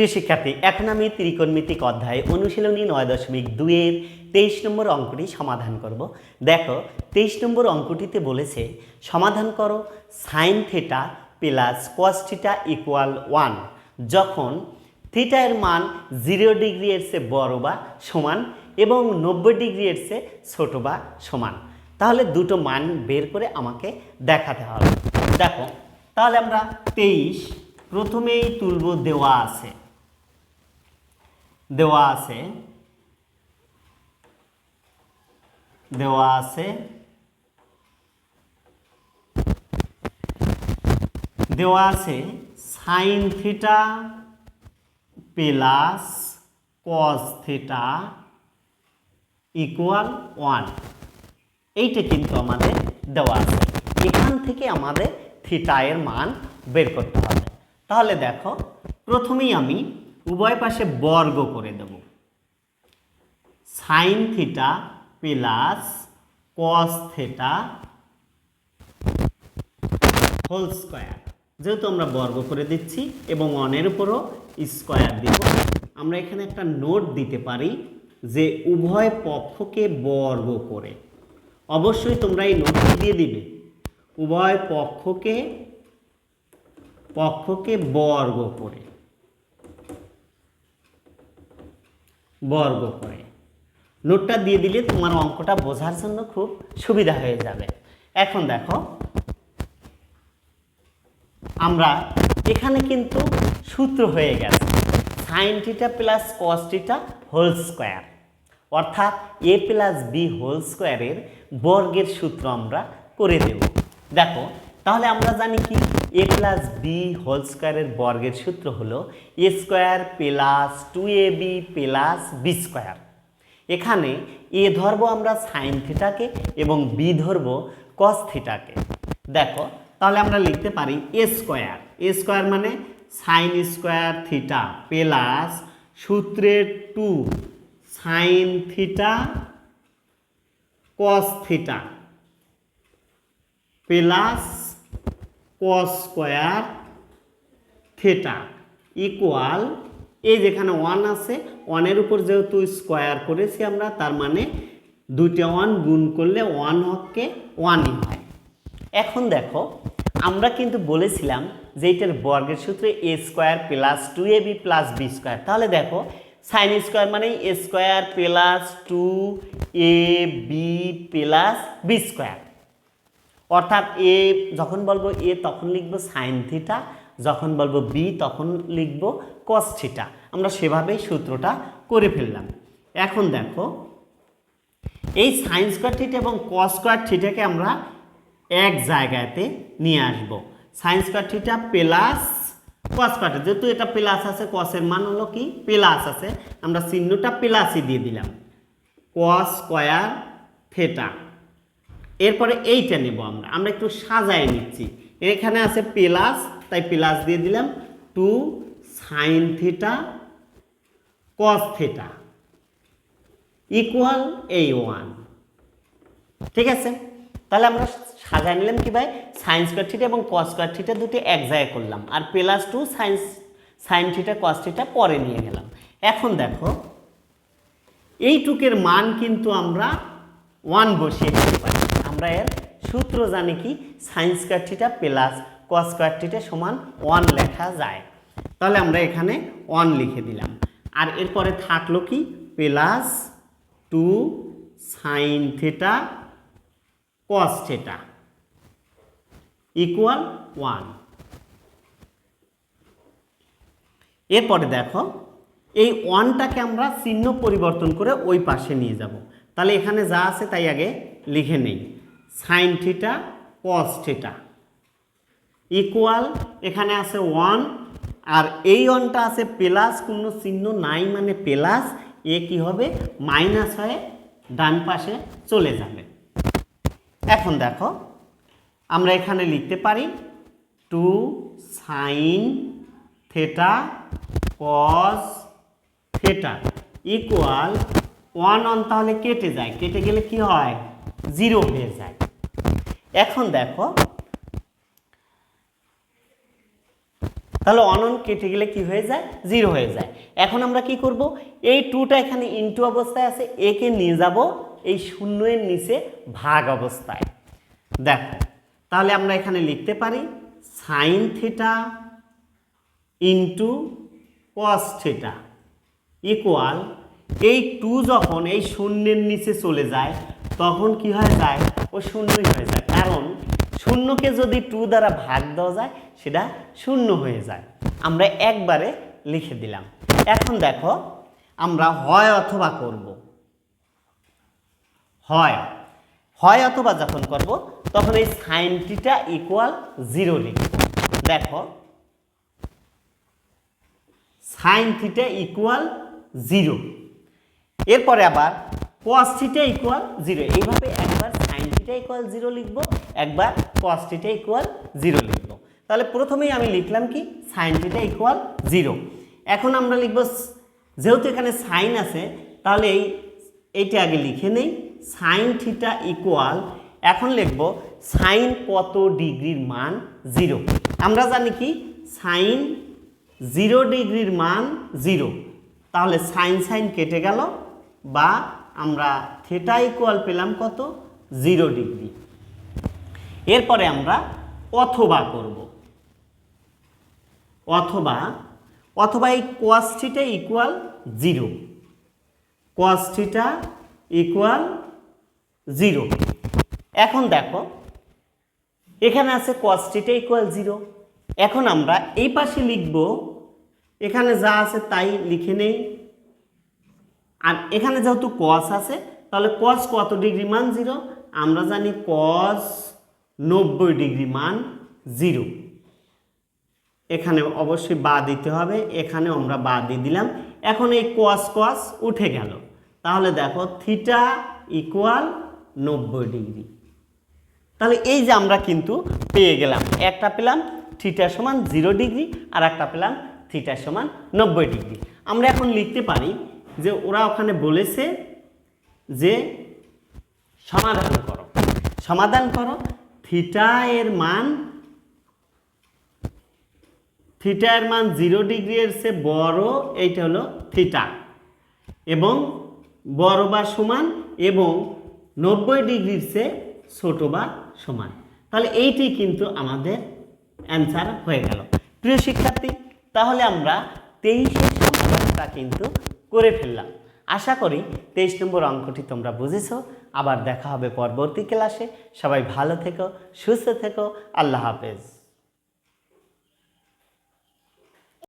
প্রিয় শিক্ষার্থী এখন আমি ত্রিকোণমিতিক অধ্যায় অনুশীলনী নয় দশমিক দুইয়ের তেইশ নম্বর অঙ্কটি সমাধান করব। দেখো, তেইশ নম্বর অঙ্কটিতে বলেছে, সমাধান করো sine theta plus cos theta equal one যখন থিটা মান জিরো ডিগ্রি এর চেয়ে বড় বা সমান এবং নব্বই ডিগ্রি এর চেয়ে ছোট বা সমান। তাহলে দুটো মান বের করে আমাকে দেখাতে হবে। দেখো, তাহলে আমরা তেইশ প্রথমেই তুলব দেওয়া আছে। দেওয়া আছে। দেওয়া আছে। দেওয়া আছে sine theta plus cos theta equal one. এইটা কিন্তু আমাদের দেওয়া আছে। এখান থেকে আমাদের থিটা এর মান বের করতে হবে। তাহলে দেখো, প্রথমেই আমি উভয় পাশে বর্গ করে দেব। Sine theta plus cos theta whole square যেহেতু আমরা বর্গ করে দিচ্ছি এবং অনের উপরও স্কোয়ার দিব, আমরা এখানে একটা নোট দিতে পারি যে উভয় পক্ষকে বর্গ করে। অবশ্যই তোমরা এই নোটটি দিয়ে দিবে। উভয় পক্ষকে পক্ষকে বর্গ করে। বর্গ করে। নোটটা দিয়ে দিলে তোমার অঙ্কটা বোঝার জন্য খুব সুবিধা হয়ে যাবে। এখন দেখো, আমরা এখানে কিন্তু সূত্র হয়ে গেছে। Sine theta plus cos theta whole square অর্থাৎ এ প্লাস বি হোল স্কোয়ারের বর্গের সূত্র আমরা করে দেব। দেখো, তাহলে আমরা জানি কি? এ প্লাস বি হোল স্কোয়ারের বর্গের সূত্র হলো A square plus two A B plus B square এখানে এ ধরবো আমরা সাইন থিটাকে এবং বি ধরবো কস থিটাকে দেখো, তাহলে আমরা লিখতে পারি এ স্কোয়ার এ স্কোয়ার মানে সাইন স্কোয়ার থিটা প্লাস সূত্রের two sine theta cos theta plus cos square theta equal এই যেখানে ওয়ান আছে ওয়ানের উপর যেহেতু স্কোয়ার করেছি আমরা, তার মানে দুইটা ওয়ান গুণ করলে ওয়ান হককে ওয়ানই হয়। এখন দেখো, আমরা কিন্তু বলেছিলাম যে এটার বর্গের সূত্রে A square plus two A B plus B square তাহলে দেখো সাইন স্কোয়ার মানে A square plus two A B plus B square অর্থাৎ এ যখন বলব এ তখন লিখব সাইন থিটা যখন বলব বি তখন লিখব কস থিটা আমরা সেভাবেই সূত্রটা করে ফেললাম। এখন দেখো, এই সাইন স্কোয়ার থিটা এবং কস স্কোয়ার থিটাকে আমরা এক জায়গাতে নিয়ে আসব। Sine square theta plus cos square যেহেতু এটা প্লাস আছে কসের মান হলো কি? প্লাস আছে। আমরা চিহ্নটা প্লাসই দিয়ে দিলাম। কস স্কোয়ার থেটা এরপরে এইটা নেব আমরা। আমরা একটু সাজায় নিচ্ছি। এখানে আছে প্লাস, তাই প্লাস দিয়ে দিলাম। Two sine theta, cos theta, equal এই ওয়ান। ঠিক আছে? তাহলে আমরা সাজায় নিলাম কি ভাই? সাইন স্কোয়ার থিটা এবং কস স্কোয়ার থিটা দুটো এক জায়গায় করলাম। আর plus two sines sine theta, cos theta পরে নিয়ে গেলাম। এখন দেখো, এইটুকের মান কিন্তু আমরা ওয়ান বসিয়ে দিতে পারি। আমরা এর সূত্র জানি কি? Sine square theta plus cos square theta সমান ওয়ান লেখা যায়। তাহলে আমরা এখানে ওয়ান লিখে দিলাম। আর এরপরে থাকল কি? Plus two sine theta cos theta equal one এরপরে দেখো, এই ওয়ানটাকে আমরা চিহ্ন পরিবর্তন করে ওই পাশে নিয়ে যাব। তাহলে এখানে যা আছে তাই আগে লিখে নেই। Sine theta cos theta equal এখানে আছে ওয়ান আর এই ওয়ানটা আছে প্লাস কোনো চিহ্ন নাই মানে প্লাস এ কি হবে? মাইনাস হয়ে ডান পাশে চলে যাবে। এখন দেখো, আমরা এখানে লিখতে পারি two sine theta cos theta equal one on তাহলে কেটে যায়। কেটে গেলে কি হয়? জিরো হয়ে যায়। এখন দেখো, তাহলে অনন কেটে গেলে কি হয়ে যায়? জিরো হয়ে যায়। এখন আমরা কি করব? এই টুটা এখানে ইনটু অবস্থায় আছে একে নিয়ে যাব এই শূন্যের নিচে ভাগ অবস্থায়। দেখো, তাহলে আমরা এখানে লিখতে পারি sine theta into cos theta equal এই টু যখন এই শূন্যের নিচে চলে যায় তখন কি হয়ে যায়? ও শূন্যই হয়ে যায়। কারণ শূন্যকে যদি টু দ্বারা ভাগ দেওয়া যায়, সেটা শূন্য হয়ে যায়। আমরা একবারে লিখে দিলাম। এখন দেখো, আমরা হয় অথবা করব। হয়। হয় অথবা যখন করব, তখন এই সাইনটিটা ইকুয়াল জিরো লিখব। দেখো। সাইন থিটা ইকুয়াল জিরো এরপরে আবার কস থিটা ইকুয়াল জিরো এইভাবে একবার সাইন থিটা ইকুয়াল জিরো লিখব, একবার কস থিটা ইকুয়াল জিরো লিখব। তাহলে প্রথমেই আমি লিখলাম কি? সাইন থিটা ইকুয়াল জিরো এখন আমরা লিখব, যেহেতু এখানে সাইন আছে, তাহলে এই, এইটা আগে লিখে নেই। সাইন থিটা ইকুয়াল এখন লিখব সাইন কত ডিগ্রির মান জিরো আমরা জানি কি? সাইন জিরো ডিগ্রির মান জিরো তাহলে সাইন সাইন কেটে গেল, বা আমরা থেটা ইকুয়াল পেলাম কত? জিরো ডিগ্রি এরপরে আমরা অথবা করব। অথবা অথবা এই cos theta equal zero cos theta equal zero এখন দেখো, এখানে আছে থিটা ইকুয়াল জিরো এখন আমরা এই পাশে লিখব, এখানে যা আছে তাই লিখে নেই। আর এখানে যেহেতু cos আছে, তাহলে cos কত ডিগ্রি মান জিরো আমরা জানি cos নব্বই ডিগ্রি মান জিরো এখানে অবশ্যই বা দিতে হবে, এখানেও আমরা বা দিয়ে দিলাম। এখন এই cos কস উঠে গেল। তাহলে দেখো থিটা ইকুয়াল নব্বই ডিগ্রি। তাহলে এই যে আমরা কিন্তু পেয়ে গেলাম, একটা পেলাম থিটা সমান জিরো ডিগ্রি আর একটা পেলাম থিটা সমান নব্বই ডিগ্রি। আমরা এখন লিখতে পারি যে ওরা ওখানে বলেছে যে সমাধান করো। সমাধান করো থিটা এর মান থিটা এর মান জিরো ডিগ্রি এর চেয়ে বড়, এইটা হলো থিটা এবং বড় বা সমান এবং নব্বই ডিগ্রির চেয়ে ছোট বা সমান। তাহলে এইটি কিন্তু আমাদের অ্যান্সার হয়ে গেল। প্রিয় শিক্ষার্থী, তাহলে আমরা তেইশের সমাধানটা কিন্তু করে ফেললাম। আশা করি তেইশ নম্বর অঙ্কটি তোমরা বুঝেছ। আবার দেখা হবে পরবর্তী ক্লাসে। সবাই ভালো থেকো, সুস্থ থেকো। আল্লাহ হাফেজ।